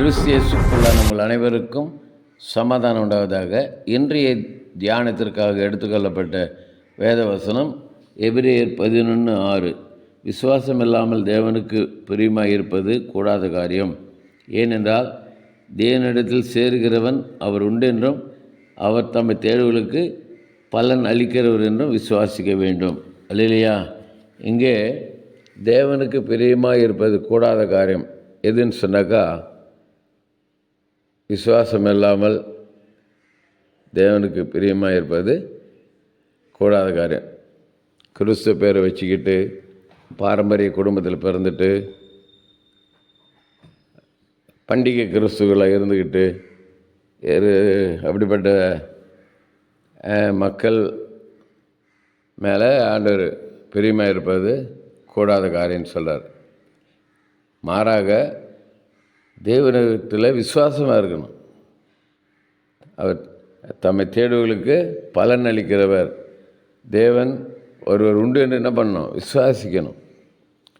கிறிஸ்தியசுக்குள்ள உங்கள் அனைவருக்கும் சமாதானம் உண்டாவதாக இன்றைய தியானத்திற்காக எடுத்துக்கொள்ளப்பட்ட வேதவசனம் எபிரேயர் பதினொன்று ஆறு. விசுவாசம் இல்லாமல் தேவனுக்கு பிரியமாக இருப்பது கூடாத காரியம். ஏனென்றால் தேவனிடத்தில் சேருகிறவன் அவர் உண்டென்றும் அவர் தம்மை தேடுவர்களுக்கு பலன் அளிக்கிறவர் என்றும் விசுவாசிக்க வேண்டும். அல்லையா இங்கே தேவனுக்கு பிரியமாக இருப்பது கூடாத காரியம் எதுன்னு சொன்னாக்கா விசுவாசம் இல்லாமல் தேவனுக்கு பிரியமாக இருப்பது கூடாத காரியம். கிறிஸ்துவ பேரை வச்சுக்கிட்டு பாரம்பரிய குடும்பத்தில் பிறந்துட்டு பண்டிகை கிறிஸ்துகளாக இருந்துக்கிட்டு எரு அப்படிப்பட்ட மக்கள் மேலே ஆண்டவர் பிரியமாக இருப்பது கூடாத காரியம்னு சொல்கிறார் மாறாக தேவனிடத்தில் விசுவாசமாக இருக்கணும். அவர் தம்மை தேடுவர்களுக்கு பலன் அளிக்கிறவர். தேவன் ஒருவர் உண்டு என்று என்ன பண்ணணும்? விசுவாசிக்கணும்.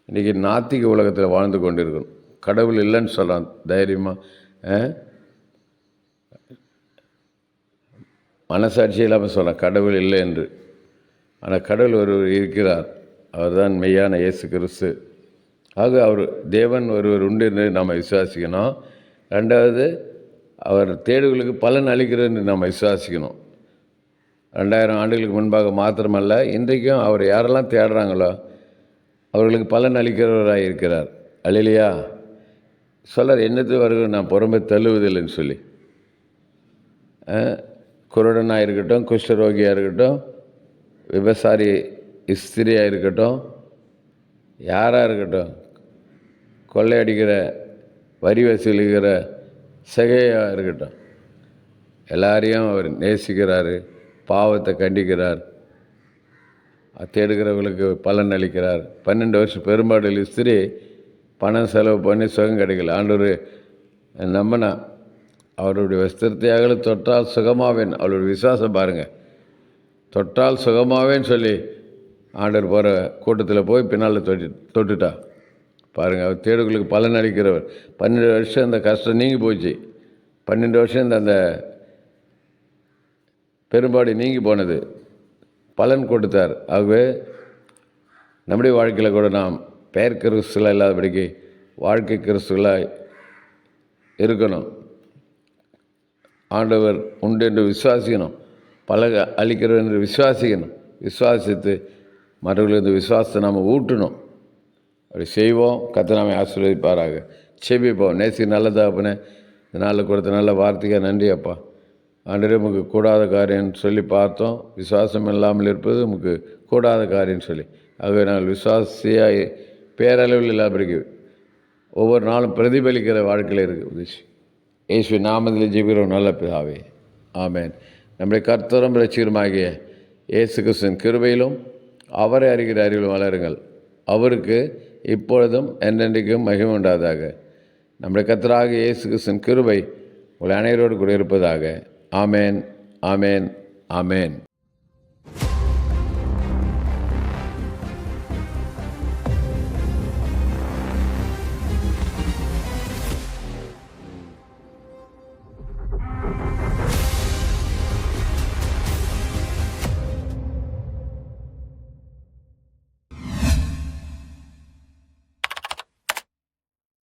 இன்றைக்கி நாத்திக உலகத்தில் வாழ்ந்து கொண்டிருக்கணும் கடவுள் இல்லைன்னு சொல்லலாம் தைரியமாக மனசாட்சி இல்லாமல் சொல்லலாம் கடவுள் இல்லை என்று. ஆனால் கடவுள் ஒருவர் இருக்கிறார். அவர்தான் மெய்யான இயேசு கிறிஸ்து. ஆக அவர் தேவன் ஒருவர் உண்டு என்று நாம் விசுவாசிக்கணும். ரெண்டாவது அவர் தேடுகளுக்கு பலன் அளிக்கிறார் என்று நாம் விசுவாசிக்கணும். ரெண்டாயிரம் ஆண்டுகளுக்கு முன்பாக மாத்திரமல்ல இன்றைக்கும் அவர் யாரெல்லாம் தேடுறாங்களோ அவர்களுக்கு பலன் அளிக்கிறவராக இருக்கிறார். அல்லையா சொல்லார் என்னது வருகிற நான் புறம்பே தள்ளுவதில்லைன்னு சொல்லி. குருடனாக இருக்கட்டும் குஷ்டரோகியாக இருக்கட்டும் விபசாரி இஸ்திரியாக இருக்கட்டும் யாராக இருக்கட்டும் கொள்ளையடிக்கிற வரி வசூலிக்கிற சிகையாக இருக்கட்டும் எல்லாரையும் அவர் நேசிக்கிறார் பாவத்தை கண்டிக்கிறார் தேடுகிறவர்களுக்கு பலன் அளிக்கிறார். பன்னெண்டு வருஷம் பெரும்பாடு இஸ்திரி பணம் செலவு பண்ணி சுகம் கிடைக்கல. ஆண்டவர் நம்பினா அவருடைய வஸ்திரத்தையாக தொட்டால் சுகமாவேன். அவருடைய விசுவாசம் பாருங்கள் தொட்டால் சுகமாவேன்னு சொல்லி ஆண்டவர் போகிற கூட்டத்தில் போய் பின்னால் தொட்டி தொட்டுட்டா. பாருங்கள் அவர் தேடுகளுக்கு பலன் அளிக்கிறவர். பன்னெண்டு வருஷம் அந்த கஷ்டம் நீங்கி போச்சு. பன்னெண்டு வருஷம் இந்த அந்த பெரும்பாடு நீங்கி போனது. பலன் கொடுத்தார். ஆகவே நம்முடைய வாழ்க்கையில் கூட நாம் பெயர் கிறிஸ்துவலாக இல்லாதபடிக்கு வாழ்க்கை கிறிஸ்துவலாக இருக்கணும். ஆண்டவர் உண்டு என்று விசுவாசிக்கணும். பலக அளிக்கிறவர் என்று விசுவாசிக்கணும். விசுவாசித்து மற்றவர்களுக்கு இந்த விசுவாசத்தை நாம் ஊட்டணும். அப்படி செய்வோம். கத்தனாமை நாம ஆசீர்வதிப்பாராக. செபிப்போம். நேசி நல்லதாப்பனே இந்த நாளில் கொடுத்த நல்ல வார்த்தைக்காக நன்றி அப்பா. ஆண்டரே உமக்கு கூடாத காரியம்னு சொல்லி பார்த்தோம். விசுவாசம் இல்லாமல் இருப்பது உமக்கு கூடாத காரியம்னு சொல்லி. ஆகவே நாங்கள் விசுவாசியாக பேரளவில் இல்லாதபடிக்கு ஒவ்வொரு நாளும் பிரதிபலிக்கிற வாழ்க்கையில் இருக்குது உதவி இயேசு நாமத்தில் ஜெபிக்கிறோம். நல்ல பிதாவே. ஆமேன். நம்முடைய கர்த்தரும் ரட்சிகருமாகிய இயேசு கிருஷ்ணன் கிருபையிலும் அவரை அறிகிற அறிவில் வளருங்கள். அவருக்கு இப்பொழுதும் என்றென்றைக்கும் மகிமை உண்டாதாக. நம்முடைய கத்தராக இயேசு கிறிஸ்துவின் கிருபை உங்கள் அனைவரோடு கூட இருப்பதாக ஆமேன் ஆமேன் ஆமேன்.